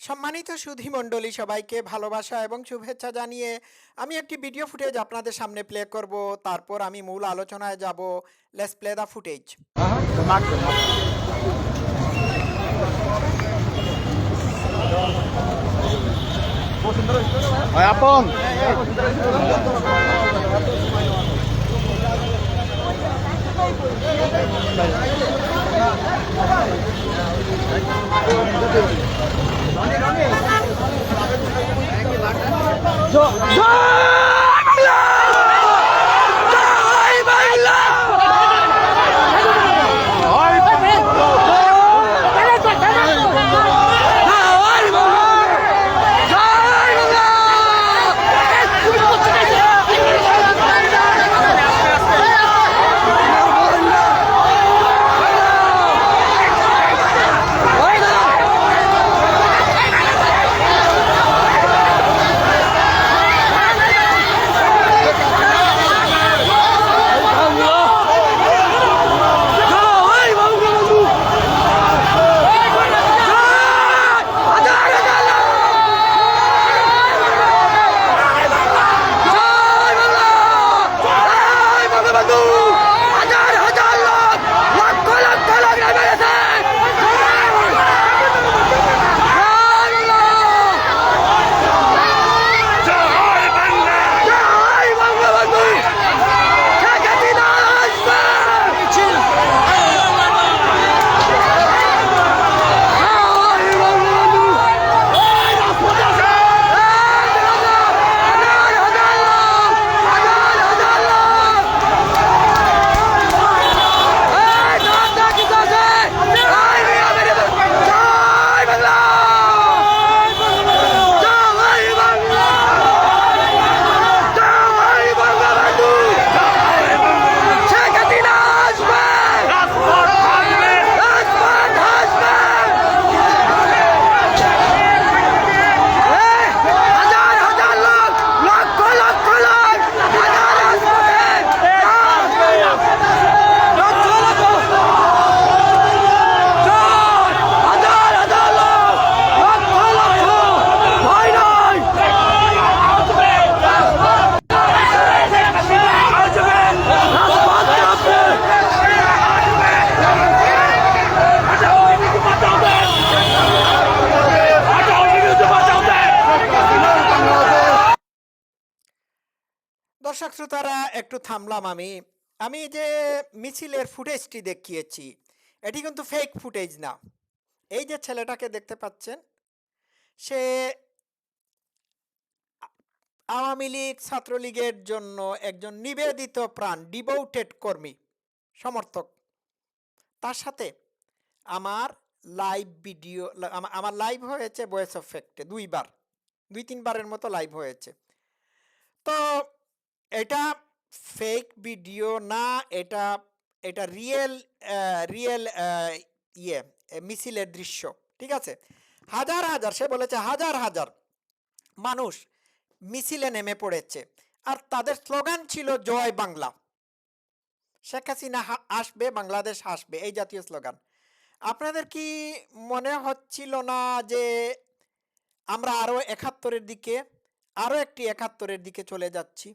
সম্মানিত সুধী মণ্ডলী সবাইকে ভালোবাসা এবং শুভেচ্ছা জানিয়ে আমি একটি ভিডিও ফুটেজ আপনাদের সামনে প্লে করব। তারপর আমি মূল আলোচনায় যাব। Let's play the footage Ay, Apong! শ্রোতারা একটু থামলাম আমি। আমি যে মিছিলের ফুটেজটি দেখিয়েছি, এটি কিন্তু ফেক ফুটেজ না। এই যে ছেলেটাকে দেখতে পাচ্ছেন, সে আওয়ামী লীগ ছাত্রলীগের জন্য একজন নিবেদিত প্রাণ ডিভোটেড কর্মী, সমর্থক। তার সাথে আমার লাইভ ভিডিও আমার লাইভ হয়েছে ভয়েস অফ ফ্যাক্টে দুইবার, দুই তিনবারের মতো লাইভ হয়েছে। তো এটা ফেক ভিডিও না, এটা এটা রিয়েল রিয়েল ইয়ে মিছিলের দৃশ্য, ঠিক আছে? হাজার হাজার, সে বলেছে হাজার হাজার মানুষ মিছিলে নেমে পড়েছে। আর তাদের স্লোগান ছিল জয় বাংলা। শেখ হাসিনা আসবে, বাংলাদেশ আসবে, এই জাতীয় স্লোগান। আপনাদের কি মনে হচ্ছিল না যে আমরা আরও একাত্তরের দিকে আরও একটি একাত্তরের দিকে চলে যাচ্ছি?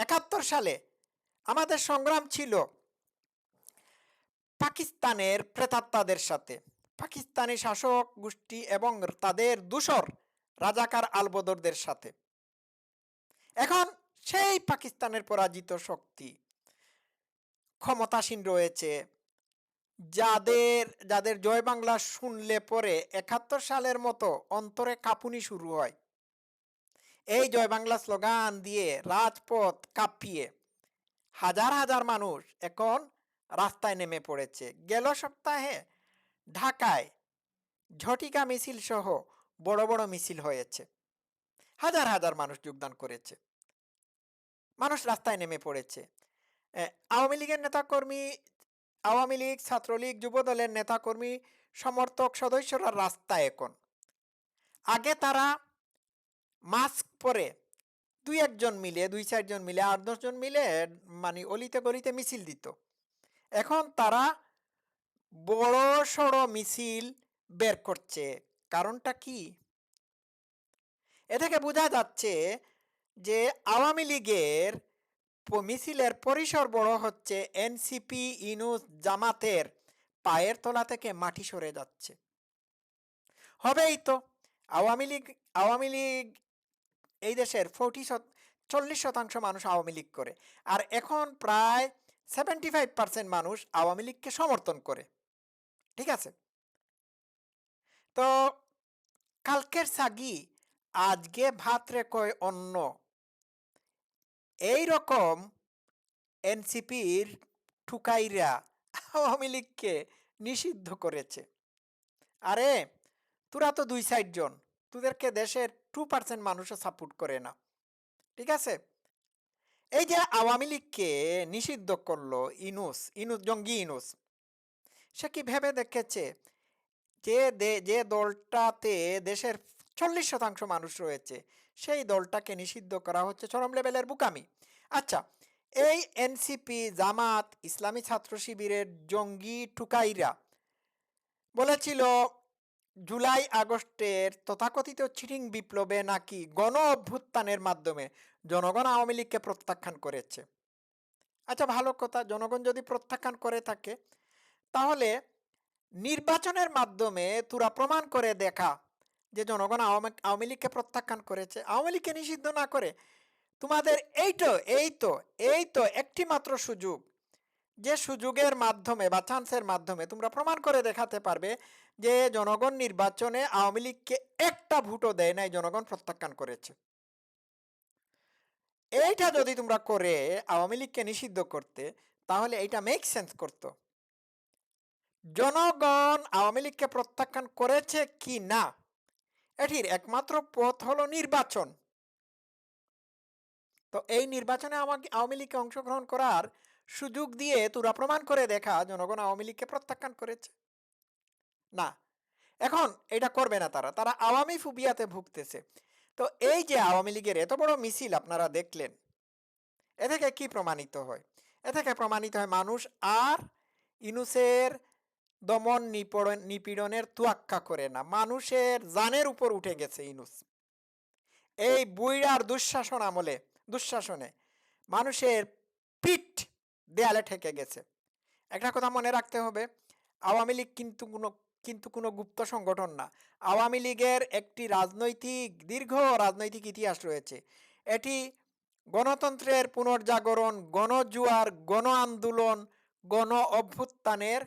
একাত্তর সালে আমাদের সংগ্রাম ছিল পাকিস্তানের প্রেতাত্মাদের সাথে। পাকিস্তানি শাসক গোষ্ঠী এবং তাদের দূষর রাজাকার আলবদরদের সাথে। এখন সেই পাকিস্তানের পরাজিত শক্তি ক্ষমতাসীন রয়েছে, যাদের যাদের জয় বাংলা শুনলে পরে একাত্তর সালের মতো অন্তরে কাঁপুনি শুরু হয়। এই জয় বাংলা স্লোগান দিয়ে রাজপথ কাঁপিয়ে হাজার হাজার মানুষ এখন রাস্তায় নেমে পড়েছে। গেল সপ্তাহে ঢাকায় ঝটিকা মিছিল সহ বড় বড় মিছিল হয়েছে। হাজার হাজার মানুষ যোগদান করেছে। মানুষ রাস্তায় নেমে পড়েছে। আওয়ামী লীগের নেতাকর্মী, আওয়ামী লীগ, ছাত্রলীগ, যুবদলের নেতাকর্মী, সমর্থক, সদস্যরা রাস্তায় এখন। আগে তারা মাস্ক পরে দুই একজন মিলে, দুই চারজন মিলে, আট দশজন মিলে মানে অলিতে গলিতে মিছিল দিত। এখন তারা বড় সড়ো মিছিল বের করছে। কারণটা কি? এ থেকে বোঝা যাচ্ছে যে আওয়ামী লীগের মিছিলের পরিসর বড় হচ্ছে এনসিপি, ইনুস জামাতের পায়ের তলা থেকে মাটি সরে যাচ্ছে। হবেই তো। আওয়ামী লীগ আওয়ামী লীগ এই দেশের ফোরটি চল্লিশ শতাংশ মানুষ আওয়ামী লীগ করে। আর এখন প্রায় সেভেন্টি ফাইভ পার্সেন্ট মানুষ আওয়ামী লীগকে সমর্থন করে। ঠিক আছে? তো কালকের সাগি, আজকে ভাত রে কয় অন্য এই রকম এনসিপির ঠুকাইরা আওয়ামী লীগকে নিষিদ্ধ করেছে। আরে, তোরা তো দুই সাইড জন। তোদেরকে দেশের টু পার্সেন্ট মানুষও সাপোর্ট করে না। ঠিক আছে? এই যে আওয়ামী লীগকে নিষিদ্ধ করল ইনুস ইনুস, জঙ্গি ইনুস, সে কি ভেবে দেখেছে? যে যে দলটাতে দেশের চল্লিশ শতাংশ মানুষ রয়েছে, সেই দলটাকে নিষিদ্ধ করা হচ্ছে চরম লেভেলের বুকামি। আচ্ছা এই এনসিপি জামাত, ইসলামী ছাত্র শিবিরের জঙ্গি টুকাইরা বলেছিল জুলাই আগস্টের তথাকথিত চিটিং বিপ্লবে নাকি গণ অভ্যুত্থানের মাধ্যমে জনগণ আওয়ামী লীগকে প্রত্যাখ্যান করেছে? আচ্ছা ভালো কথা। জনগণ যদি প্রত্যাখ্যান করে থাকে, তাহলে নির্বাচনের মাধ্যমে তোরা প্রমাণ করে দেখা যে জনগণ আওয়ামী আওয়ামী লীগকে প্রত্যাখ্যান করেছে। আওয়ামী লীগকে নিষিদ্ধ না করে তোমাদের এই তো এই তো এই তো একটি মাত্র সুযোগ। যে সুযোগের মাধ্যমে বা চান্সের মাধ্যমে তোমরা প্রমাণ করে দেখাতে পারবে যে জনগণ নির্বাচনে আওয়ামী লীগকে একটা ভোটও দেয় নাই, জনগণ প্রত্যাখ্যান করেছে। এইটা যদি তোমরা করে আওয়ামী লীগকে নিষিদ্ধ করতে, তাহলে এইটা মেক সেন্স করতো। জনগণ আওয়ামী লীগকে প্রত্যাখ্যান করেছে কি না? এটির একমাত্র পথ হলো নির্বাচন। তো এই নির্বাচনে আমাকে, আওয়ামী লীগকে অংশগ্রহণ করার সুযোগ দিয়ে তোরা প্রমাণ করে দেখা, জনগণ আওয়ামী লীগকে প্রত্যাখ্যান করেছে। না। এখন এটা করবে না তারা। তারা আওয়ামী ফুবিয়াতে ভুগতেছে। তো এই যে আওয়ামী লীগের এত বড় মিছিল আপনারা দেখলেন, এ থেকে কি প্রমাণিত হয়? এ থেকে প্রমাণিত হয় মানুষ আর ইনুসের দমন নিপীড়ন, নিপীড়নের তুয়াক্কা করে না। মানুষের জানের উপর উঠে গেছে ইনুস। এই বুইড়ার দুঃশাসন আমলে, দুঃশাসনে মানুষের পিঠ দেয়ালে ঠেকে গেছে। একটা কথা মনে রাখতে হবে, আওয়ামী লীগ কিন্তু কোনো কিন্তু কোনো গুপ্ত সংগঠন না। আওয়ামী লীগের একটি রাজনৈতিক দীর্ঘ রাজনৈতিক ইতিহাস রয়েছে। এটি গণতন্ত্রের পুনর্জাগরণ গণজুয়ার গণ আন্দোলন গণ অভ্যুত্থানের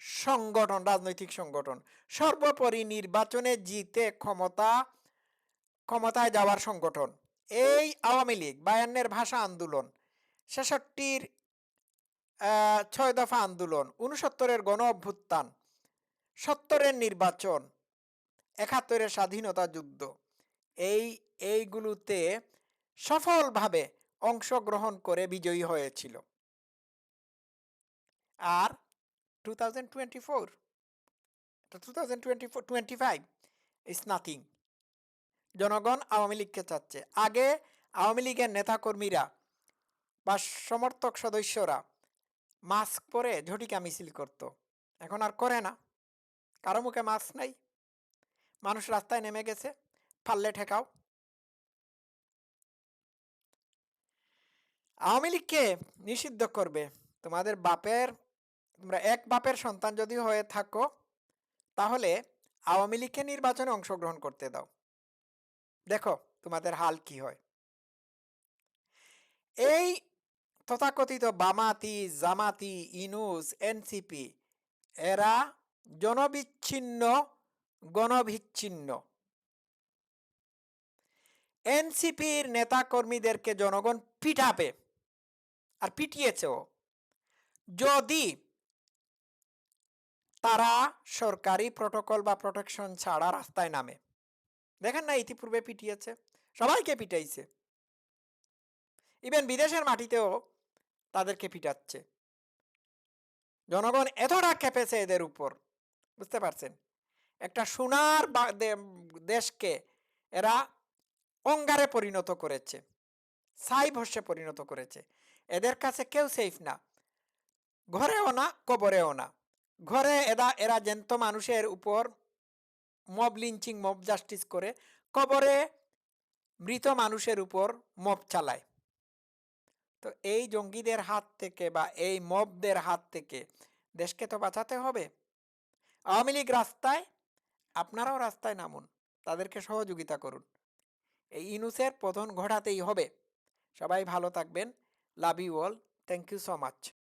সংগঠন রাজনৈতিক সংগঠন। সর্বোপরি নির্বাচনে জিতে ক্ষমতা ক্ষমতায় যাওয়ার সংগঠন। এই আওয়ামী লীগ বায়ান্নের ভাষা আন্দোলন ছেষট্টির আহ, ছয় দফা আন্দোলন উনসত্তরের গণ অভ্যুত্থান সত্তরের নির্বাচন, একাত্তরের স্বাধীনতা যুদ্ধ। এই, এইগুলোতে সফলভাবে অংশগ্রহণ করে বিজয়ী হয়েছিল। আর two thousand twenty four two thousand twenty four, twenty five nothing জনগণ আওয়ামী লীগকে চাচ্ছে। আগে আওয়ামী লীগের নেতাকর্মীরা বা সমর্থক সদস্যরা মাস্ক পরে ঝটিকা মিছিল করত। এখন আর করে না। কারও মুখে মাস্ক নাই। মানুষ রাস্তায় নেমে গেছে, পারলে ঠেকাও। আওয়ামী লীগকে নিষিদ্ধ করবে? তোমাদের বাপের, তোমরা এক বাপের সন্তান যদি হয়ে থাকো, তাহলে আওয়ামী লীগকে নির্বাচনে অংশগ্রহণ করতে দাও। দেখো তোমাদের হাল কি হয়। এই তথাকথিত বামাতি, জামাতি, ইনুস, এনসিপি, এরা জনবিচ্ছিন্ন গণবিচ্ছিন্ন এনসিপির নেতাকর্মীদেরকে জনগণ পিটাবে, আর পিটিয়েছেও। যদি তারা সরকারি প্রটোকল বা প্রোটেকশন ছাড়া রাস্তায় নামে। দেখেন না, ইতিপূর্বে পিটিয়েছে, সবাইকে পিটাইছে। ইভেন বিদেশের মাটিতেও তাদেরকে পিটাচ্ছে। জনগণ এতটা খেপেছে এদের উপর। বুঝতে পারছেন? একটা সোনার দেশকে এরা অঙ্গারে পরিণত করেছে ভস্যে পরিণত করেছে। এদের কাছে কেউ সেফ না। ঘরেও না, কবরেও না। ঘরে এরা এরা জ্যান্ত মানুষের উপর মব লিঞ্চিং মব জাস্টিস করে কবরে মৃত মানুষের উপর মব চালায়। তো এই জঙ্গিদের হাত থেকে বা এই মবদের হাত থেকে দেশকে তো বাঁচাতে হবে। আওয়ামী লীগ রাস্তায়, আপনারাও রাস্তায় নামুন। তাদেরকে সহযোগিতা করুন। এই ইনুসের পতন ঘটাতেই হবে। সবাই ভালো থাকবেন। Love you all thank you so much